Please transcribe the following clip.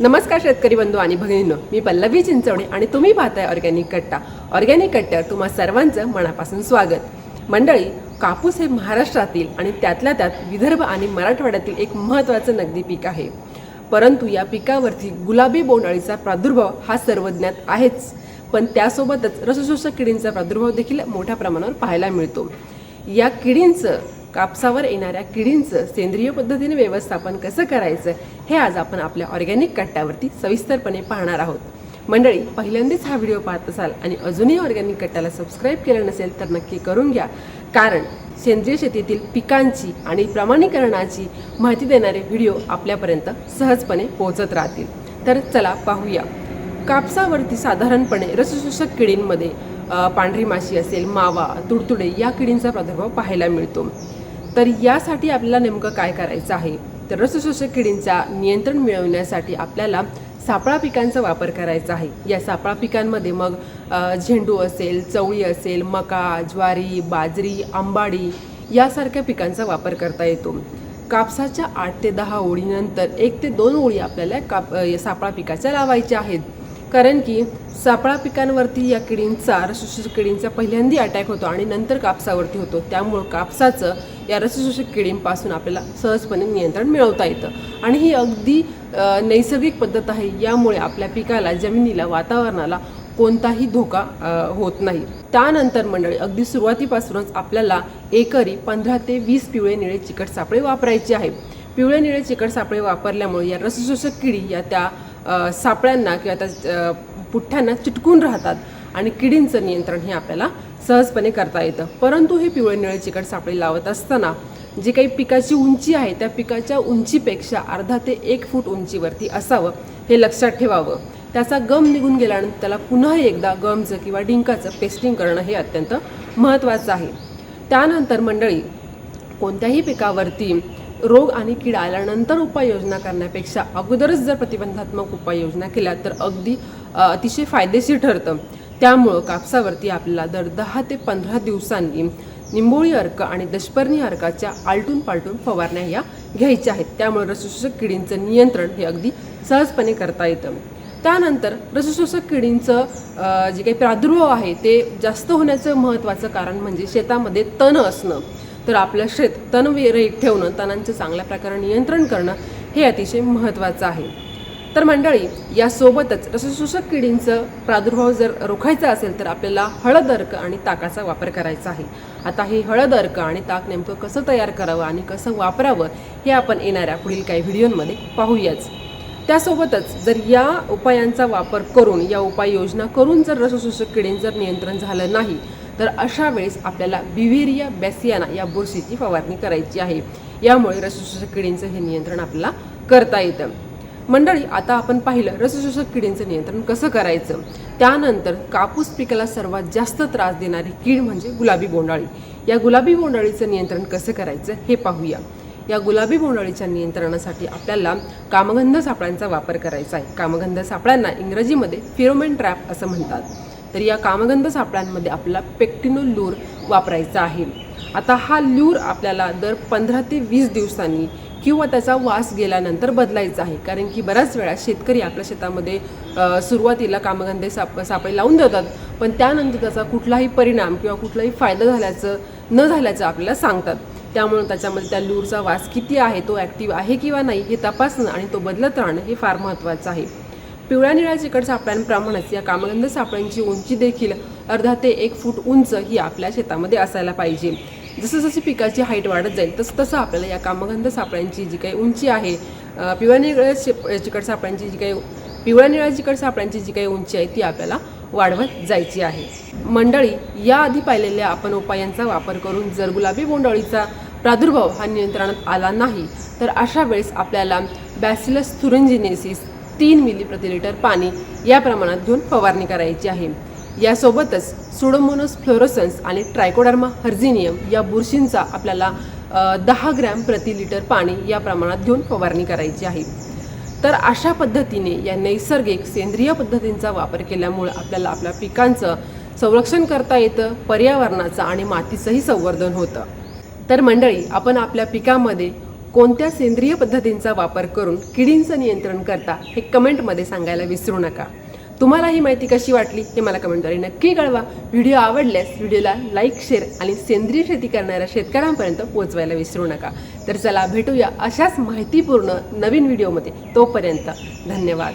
नमस्कार शेतकरी बंधू आणि भगिनींनो मी पल्लवी चिंचवणे आणि तुम्ही पाहताय ऑर्गॅनिक कट्टा. ऑर्गॅनिक कट्ट्यावर तुम्हा सर्वांचं मनापासून स्वागत. मंडळी कापूस हे महाराष्ट्रातील आणि त्यातल्या त्यात विदर्भ आणि मराठवाड्यातील एक महत्त्वाचं नगदी पीक आहे. परंतु या पिकावरती गुलाबी बोंडअळीचा प्रादुर्भाव हा सर्वज्ञात आहेच. पण त्यासोबतच रसशोषक किडींचा प्रादुर्भाव देखील मोठ्या प्रमाणावर पाहायला मिळतो. या किडींचं कापसावर येणाऱ्या किडींचं सेंद्रिय पद्धतीने व्यवस्थापन कसं करायचं हे आज आपण आपल्या ऑर्गॅनिक कट्ट्यावरती सविस्तरपणे पाहणार आहोत. मंडळी पहिल्यांदाच हा व्हिडिओ पाहत असाल आणि अजूनही ऑर्गॅनिक कट्ट्याला सबस्क्राईब केलं नसेल तर नक्की करून घ्या. कारण सेंद्रिय शेतीतील पिकांची आणि प्रमाणीकरणाची माहिती देणारे व्हिडिओ आपल्यापर्यंत सहजपणे पोहोचत राहतील. तर चला पाहूया. कापसावरती साधारणपणे रसशोषक किडींमध्ये पांढरी माशी असेल मावा तुडतुडे या किडींचा प्रादुर्भाव पाहायला मिळतो. तर यासाठी आपल्याला नेमकं काय करायचं आहे? तर रसशोषक किडींचा नियंत्रण मिळवण्यासाठी आपल्याला सापळा पिकांचा वापर करायचा आहे. या सापळा पिकांमध्ये मग झेंडू असेल चवळी असेल मका ज्वारी बाजरी आंबाडी यासारख्या पिकांचा वापर करता येतो. कापसाच्या आठ ते दहा ओळीनंतर एक ते दोन ओळी आपल्याला काप या सापळा पिकाच्या लावायच्या आहेत. कारण की सापळा पिकांवरती या किडींचा रसशोषक किडींचा पहिल्यांदी अटॅक होतो आणि नंतर कापसावरती होतो. त्यामुळं कापसाचं या रसशोषक किडींपासून आपल्याला सहजपणे नियंत्रण मिळवता येतं. आणि ही अगदी नैसर्गिक पद्धत आहे. यामुळे आपल्या पिकाला जमिनीला वातावरणाला कोणताही धोका होत नाही. त्यानंतर मंडळी अगदी सुरुवातीपासूनच आपल्याला एकरी पंधरा ते वीस पिवळे निळे चिकट सापळे वापरायचे आहे पिवळे निळे चिकट सापळे वापरल्यामुळे या रसशोषक किडी या त्या सापळ्यांना किंवा त्या पुठ्ठ्यांना चिटकून राहतात आणि किडींचं नियंत्रण हे आपल्याला सहजपणे करता येतं. परंतु हे पिवळे निळे चिकट सापळी लावत असताना जी काही पिकाची उंची आहे त्या पिकाच्या उंचीपेक्षा अर्धा ते एक फूट उंचीवरती असावं हे लक्षात ठेवावं. त्याचा गम निघून गेल्यानंतर त्याला पुन्हा एकदा गमचं किंवा डिंकाचं पेस्टिंग करणं हे अत्यंत महत्त्वाचं आहे. त्यानंतर मंडळी कोणत्याही पिकावरती रोग आणि कीड आल्यानंतर उपाययोजना करण्यापेक्षा अगोदरच जर प्रतिबंधात्मक उपाययोजना केल्या तर अगदी अतिशय फायदेशीर ठरतं. त्यामुळं कापसावरती आपल्याला दर दहा ते पंधरा दिवसांनी निंबोळी अर्क आणि दशपर्णी अर्काच्या आलटून पालटून फवारण्या या घ्यायच्या आहेत. त्यामुळे रसशोषक किडींचं नियंत्रण हे अगदी सहजपणे करता येतं. त्यानंतर रसशोषक किडींचं जे काही प्रादुर्भाव आहे ते जास्त होण्याचं महत्त्वाचं कारण म्हणजे शेतामध्ये तण असणं. तर आपलं शेत तणविरहित ठेवणं तणांचं चांगल्या प्रकारे नियंत्रण करणं हे अतिशय महत्त्वाचं आहे. तर मंडळी यासोबतच रसशोषक किडींचं प्रादुर्भाव जर रोखायचा असेल तर आपल्याला हळद अर्क आणि ताकाचा वापर करायचा आहे. आता हे हळद अर्क आणि ताक नेमकं कसं तयार करावं आणि कसं वापरावं हे आपण येणाऱ्या पुढील काही व्हिडिओंमध्ये पाहूयाच. त्यासोबतच जर या उपायांचा वापर करून या उपाययोजना करून जर रसशोषक किडींचं नियंत्रण झालं नाही तर अशा वेळेस आपल्याला बिव्हेरिया बॅसियाना या बुरशीची फवारणी करायची आहे. यामुळे रसशोषक किडींचं हे नियंत्रण आपल्याला करता येतं. मंडळी आता आपण पाहिलं रसशोषक किडींचं नियंत्रण कसं करायचं? त्यानंतर कापूस पिकाला सर्वात जास्त त्रास देणारी कीड म्हणजे गुलाबी बोंडाळी या गुलाबी बोंडाळीचं नियंत्रण कसं करायचं हे पाहूया. या गुलाबी बोंडाळीच्या नियंत्रणासाठी आपल्याला कामगंध सापळ्यांचा वापर करायचा आहे. कामगंध सापळ्यांना इंग्रजीमध्ये फिरोमेन ट्रॅप असं म्हणतात. तर या कामगंध सापळ्यांमध्ये आपला पेक्टिनो लूर वापरायचा आहे. आता हा लूर आपल्याला दर पंधरा ते वीस दिवसांनी किंवा त्याचा वास गेल्यानंतर बदलायचा आहे. कारण की बऱ्याच वेळा शेतकरी आपल्या शेतामध्ये सुरुवातीला कामगंधे साप सापळे लावून देतात. पण त्यानंतर त्याचा कुठलाही परिणाम किंवा कुठलाही फायदा झाल्याचं न झाल्याचं आपल्याला सांगतात. त्यामुळे त्याच्यामध्ये त्या लूरचा वास किती आहे तो ॲक्टिव्ह आहे किंवा नाही हे तपासणं आणि तो बदलत राहणं हे फार महत्त्वाचं आहे. पिवळ्या निळ्या चिकट सापळ्यांप्रमाणेच या कामगंध सापळ्यांची उंची देखील अर्धा ते एक फूट उंच ही आपल्या शेतामध्ये असायला पाहिजे. जसं जशी पिकाची हाईट वाढत जाईल तसं तसं आपल्याला या कामगंध सापळ्यांची जी काही उंची आहे पिवळ्या निळ्या शिप चिकट सापळ्यांची जी काही पिवळ्या निळ्या चिकट सापळ्यांची जी काही उंची आहे ती आपल्याला वाढवत जायची आहे. मंडळी याआधी पाहिलेल्या आपण उपायांचा वापर करून जर गुलाबी बोंडअळीचा प्रादुर्भाव हा नियंत्रणात आला नाही तर अशा वेळेस आपल्याला बॅसिलस थुरंजिनेसिस तीन मिली प्रति लिटर पाणी या प्रमाणात घेऊन फवारणी करायची आहे. यासोबतच सुडोमोनस फ्लोरोसन्स आणि ट्रायकोडर्मा हर्झिनियम या बुरशींचा आपल्याला दहा ग्रॅम प्रति लिटर पाणी या प्रमाणात घेऊन फवारणी करायची आहे. तर अशा पद्धतीने या नैसर्गिक सेंद्रिय पद्धतींचा वापर केल्यामुळे आपल्याला आपल्या पिकांचं संरक्षण करता येतं पर्यावरणाचं आणि मातीचंही संवर्धन होतं. तर मंडळी आपण आपल्या पिकामध्ये कोणत्या सेंद्रिय पद्धतींचा वापर करून किडींचं नियंत्रण करता हे कमेंटमध्ये सांगायला विसरू नका. तुम्हाला ही माहिती कशी वाटली हे मला कमेंटद्वारे नक्की कळवा. व्हिडिओ आवडल्यास व्हिडिओला लाईक शेअर आणि सेंद्रिय शेती करणाऱ्या शेतकऱ्यांपर्यंत पोहोचवायला विसरू नका. तर चला भेटूया अशाच माहितीपूर्ण नवीन व्हिडिओमध्ये. तोपर्यंत धन्यवाद.